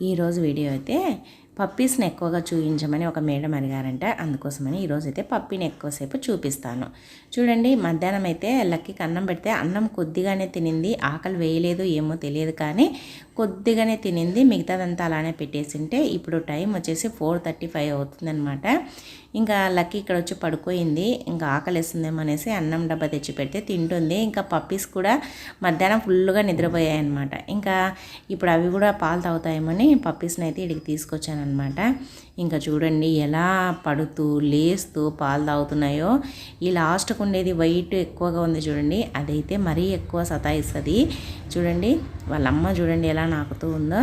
ఈరోజు వీడియో అయితే పప్పీస్ని ఎక్కువగా చూపించమని ఒక మేడం అడిగారంట. అందుకోసమని ఈరోజు అయితే పప్పీని ఎక్కువసేపు చూపిస్తాను. చూడండి మధ్యాహ్నం అయితే లక్కీకి అన్నం పెడితే అన్నం కొద్దిగానే తినింది. ఆకలి వేయలేదు ఏమో తెలియదు కానీ కొద్దిగానే తినింది. మిగతాదంతా అలానే పెట్టేసింటే ఇప్పుడు టైం వచ్చేసి ఫోర్ థర్టీ ఫైవ్ అవుతుందనమాట ఇంకా లక్కీ ఇక్కడ వచ్చి పడుకోయింది. ఇంకా ఆకలిస్తుందేమో అనేసి అన్నం డబ్బా తెచ్చి పెడితే తింటుంది. ఇంకా పప్పీస్ కూడా మధ్యాహ్నం ఫుల్గా నిద్రపోయాయి అనమాట ఇంకా ఇప్పుడు అవి కూడా పాలు తాగుతాయేమని పప్పీస్ని అయితే ఇక్కడికి తీసుకొచ్చానమాట ఇంకా చూడండి ఎలా పడుతూ లేస్తూ పాలు తాగుతున్నాయో. ఈ లాస్ట్కు ఉండేది వైట్ ఎక్కువగా ఉంది చూడండి. అదైతే మరీ ఎక్కువ సతాయిస్తుంది. చూడండి వాళ్ళ అమ్మ చూడండి ఎలా నాకుతూ ఉందో.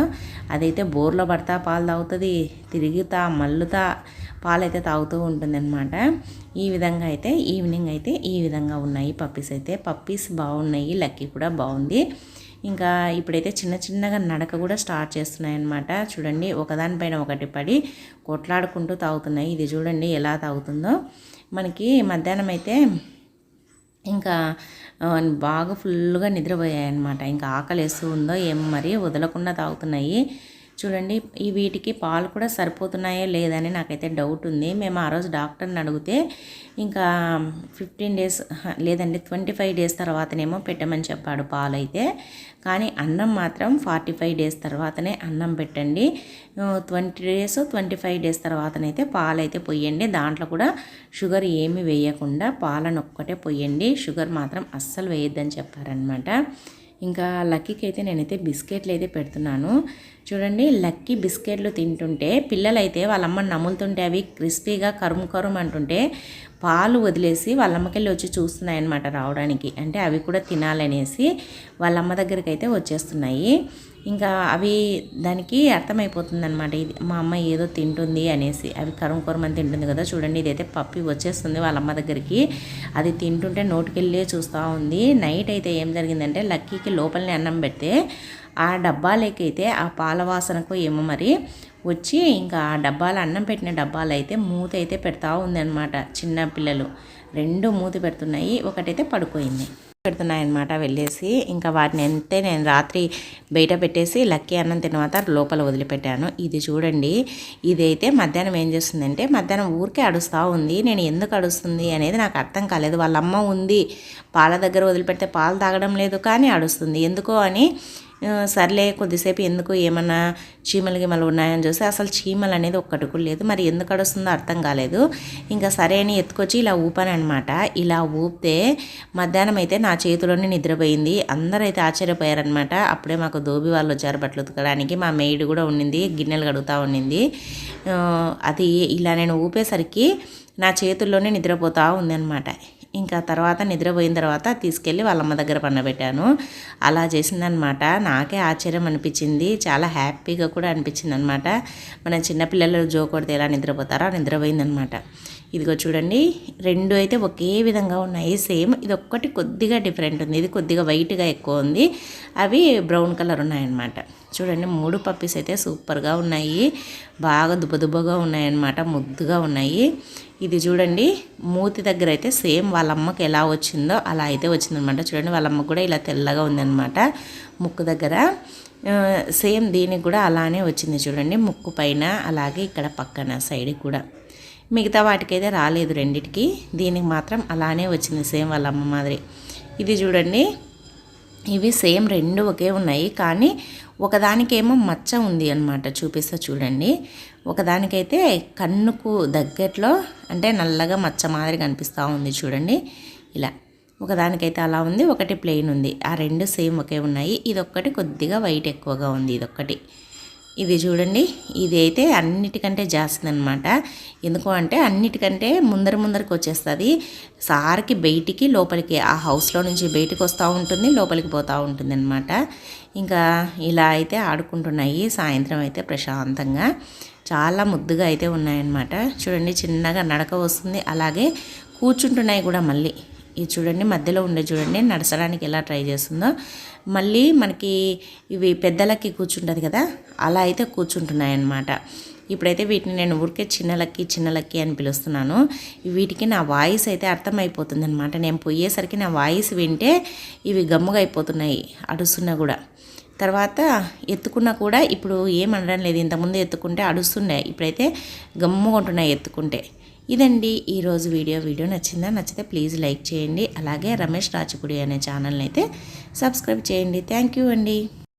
అదైతే బోర్లో పడతా పాలు తాగుతుంది తిరుగుతా మల్లుతా పాలు అయితే తాగుతూ ఉంటుందన్నమాట. ఈ విధంగా అయితే ఈవినింగ్ అయితే ఈ విధంగా ఉన్నాయి పప్పీస్ అయితే. పప్పీస్ బాగున్నాయి లక్కీ కూడా బాగుంది. ఇంకా ఇప్పుడైతే చిన్న చిన్నగా నడక కూడా స్టార్ట్ చేస్తున్నాయి అనమాట చూడండి ఒకదానిపైన ఒకటి పడి కొట్లాడుకుంటూ తాగుతున్నాయి. ఇది చూడండి ఎలా తాగుతుందో. మనకి మధ్యాహ్నం అయితే ఇంకా బాగా ఫుల్గా నిద్రపోయాయి అనమాట ఇంకా ఆకలి వేస్తూ ఉందో ఏం మరి వదలకుండా తాగుతున్నాయి. చూడండి ఈ వీటికి పాలు కూడా సరిపోతున్నాయో లేదని నాకైతే డౌట్ ఉంది. మేము ఆ రోజు డాక్టర్ని అడిగితే ఇంకా ఫిఫ్టీన్ డేస్ లేదండి ట్వంటీ ఫైవ్ డేస్ తర్వాతనేమో పెట్టమని చెప్పాడు పాలు అయితే కానీ అన్నం మాత్రం ఫార్టీ ఫైవ్ డేస్ తర్వాతనే అన్నం పెట్టండి. Twenty days twenty five days తర్వాతనైతే పాలు అయితే పొయ్యండి దాంట్లో కూడా షుగర్ ఏమి వేయకుండా పాలను ఒక్కటే పొయ్యండి షుగర్ మాత్రం అస్సలు వేయొద్దని చెప్పారనమాట ఇంకా లక్కీకి అయితే నేనైతే బిస్కెట్లు అయితే పెడుతున్నాను. చూడండి లక్కీ బిస్కెట్లు తింటుంటే పిల్లలైతే వాళ్ళమ్మ నములుతుంటే అవి క్రిస్పీగా కరుము కరుము అంటుంటే పాలు వదిలేసి వాళ్ళమ్మకెళ్ళి వచ్చి చూస్తున్నాయి రావడానికి. అంటే అవి కూడా తినాలనేసి వాళ్ళమ్మ దగ్గరికి అయితే వచ్చేస్తున్నాయి. ఇంకా అవి దానికి అర్థమైపోతుంది అనమాట ఇది మా అమ్మ ఏదో తింటుంది అనేసి. అవి కరం కొరమని తింటుంది కదా చూడండి. ఇదైతే పప్పి వచ్చేస్తుంది వాళ్ళ అమ్మ దగ్గరికి. అది తింటుంటే నోటికెళ్ళే చూస్తూ ఉంది. నైట్ అయితే ఏం జరిగిందంటే లక్కీకి లోపలనే అన్నం పెడితే ఆ డబ్బాలకైతే ఆ పాల వాసనకు ఏమో మరి వచ్చి ఇంకా ఆ డబ్బాలు అన్నం పెట్టిన డబ్బాలు అయితే మూత అయితే పెడతా ఉంది అనమాట చిన్న పిల్లలు. రెండు మూత పెడుతున్నాయి. ఒకటైతే పడుకోయింది. పెడుతున్నాయన్నమాట వెళ్ళేసి. ఇంకా వాటిని అంతే నేను రాత్రి బయట పెట్టేసి లక్కీ అన్నం తినవాత లోపల వదిలిపెట్టాను. ఇది చూడండి. ఇదైతే మధ్యాహ్నం ఏం చేస్తుందంటే మధ్యాహ్నం ఊరికే అడుస్తూ ఉంది. నేను ఎందుకు అడుస్తుంది అనేది నాకు అర్థం కాలేదు. వాళ్ళ అమ్మ ఉంది. పాల దగ్గర వదిలిపెడితే పాలు తాగడం లేదు కానీ అడుస్తుంది. ఎందుకో అని సర్లే కొద్దిసేపు ఎందుకు ఏమన్నా చీమలు గిమలు ఉన్నాయని చూస్తే అసలు చీమలు అనేది ఒక్కటి కూడా లేదు. మరి ఎందుకు అడుస్తుందో అర్థం కాలేదు. ఇంకా సరే అని ఎత్తుకొచ్చి ఇలా ఊపానమాట ఇలా ఊపితే మధ్యాహ్నం అయితే నా చేతిలోనే నిద్రపోయింది. అందరూ అయితే ఆశ్చర్యపోయారనమాట అప్పుడే మాకు దోబి వాళ్ళు వచ్చారు బట్టలు ఉతకడానికి. మా మెయిడ్ కూడా ఉండింది గిన్నెలు కడుగుతూ ఉండింది అది ఇలా నేను ఊపేసరికి నా చేతుల్లోనే నిద్రపోతూ ఉందన్నమాట. ఇంకా తర్వాత నిద్రపోయిన తర్వాత తీసుకెళ్ళి వాళ్ళమ్మ దగ్గర పండబెట్టాను. అలా చేసిందనమాట. నాకే ఆశ్చర్యం అనిపించింది. చాలా హ్యాపీగా కూడా అనిపించింది అనమాట మన చిన్నపిల్లలు జో కొడితే ఎలా నిద్రపోతారో నిద్రపోయిందనమాట. ఇదిగో చూడండి రెండు అయితే ఒకే విధంగా ఉన్నాయి సేమ్. ఇది ఒక్కటి కొద్దిగా డిఫరెంట్ ఉంది ఇది కొద్దిగా వైట్గా ఎక్కువ ఉంది. అవి బ్రౌన్ కలర్ ఉన్నాయన్నమాట. చూడండి మూడు పప్పీస్ అయితే సూపర్గా ఉన్నాయి బాగా దుబ్బదుబ్బగా ఉన్నాయన్నమాట ముద్దుగా ఉన్నాయి. ఇది చూడండి మూతి దగ్గర అయితే సేమ్ వాళ్ళ అమ్మకి ఎలా వచ్చిందో అలా అయితే వచ్చిందనమాట చూడండి వాళ్ళ అమ్మకు కూడా ఇలా తెల్లగా ఉందన్నమాట ముక్కు దగ్గర. సేమ్ దీనికి కూడా అలానే వచ్చింది చూడండి ముక్కు పైన అలాగే ఇక్కడ పక్కన సైడ్ కూడా. మిగతా వాటికైతే రాలేదు రెండిటికి. దీనికి మాత్రం అలానే వచ్చింది సేమ్ వాళ్ళ అమ్మ మాదిరి. ఇది చూడండి. ఇవి సేమ్ రెండు ఒకే ఉన్నాయి. కానీ ఒకదానికేమో మచ్చ ఉంది అనమాట చూపిస్తా చూడండి. ఒకదానికైతే కన్నుకు దగ్గరలో అంటే నల్లగా మచ్చ మాదిరి కనిపిస్తూ ఉంది చూడండి. ఇలా ఒకదానికైతే అలా ఉంది ఒకటి ప్లెయిన్ ఉంది. ఆ రెండు సేమ్ ఒకే ఉన్నాయి. ఇదొక్కటి కొద్దిగా వైట్ ఎక్కువగా ఉంది ఇదొక్కటి. ఇది చూడండి. ఇది అయితే అన్నిటికంటే జాస్తి అనమాట ఎందుకు అంటే అన్నిటికంటే ముందర ముందరకు వచ్చేస్తుంది. సార్కి బయటికి లోపలికి ఆ హౌస్లో నుంచి బయటికి వస్తూ ఉంటుంది లోపలికి పోతూ ఉంటుంది అనమాట ఇంకా ఇలా అయితే ఆడుకుంటున్నాయి సాయంత్రం అయితే ప్రశాంతంగా. చాలా ముద్దుగా అయితే ఉన్నాయన్నమాట. చూడండి చిన్నగా నడక వస్తుంది. అలాగే కూర్చుంటున్నాయి కూడా మళ్ళీ. ఇది చూడండి మధ్యలో ఉండే చూడండి నడచడానికి ఎలా ట్రై చేస్తుందో. మళ్ళీ మనకి ఇవి పెద్దలకి కూర్చుంటుంది కదా అలా అయితే కూర్చుంటున్నాయి అన్నమాట ఇప్పుడైతే వీటిని నేను ఊరికే చిన్నలక్కి చిన్నలక్కి అని పిలుస్తున్నాను. వీటికి నా వాయిస్ అయితే అర్థమైపోతుంది అనమాట నేను పోయేసరికి నా వాయిస్ వింటే ఇవి గమ్ముగా అయిపోతున్నాయి అడుస్తున్నా కూడా. తర్వాత ఎత్తుకున్నా కూడా ఇప్పుడు ఏమనడం లేదు. ఇంతకుముందు ఎత్తుకుంటే అడుస్తున్నాయి ఇప్పుడైతే గమ్ముగా ఉంటున్నాయి ఎత్తుకుంటే. ఇదండి ఈరోజు వీడియో. వీడియో నచ్చిందా? నచ్చితే ప్లీజ్ లైక్ చేయండి. అలాగే రమేష్ రాచపుడి అనే ఛానల్ని అయితే సబ్స్క్రైబ్ చేయండి. థ్యాంక్ యూ అండి.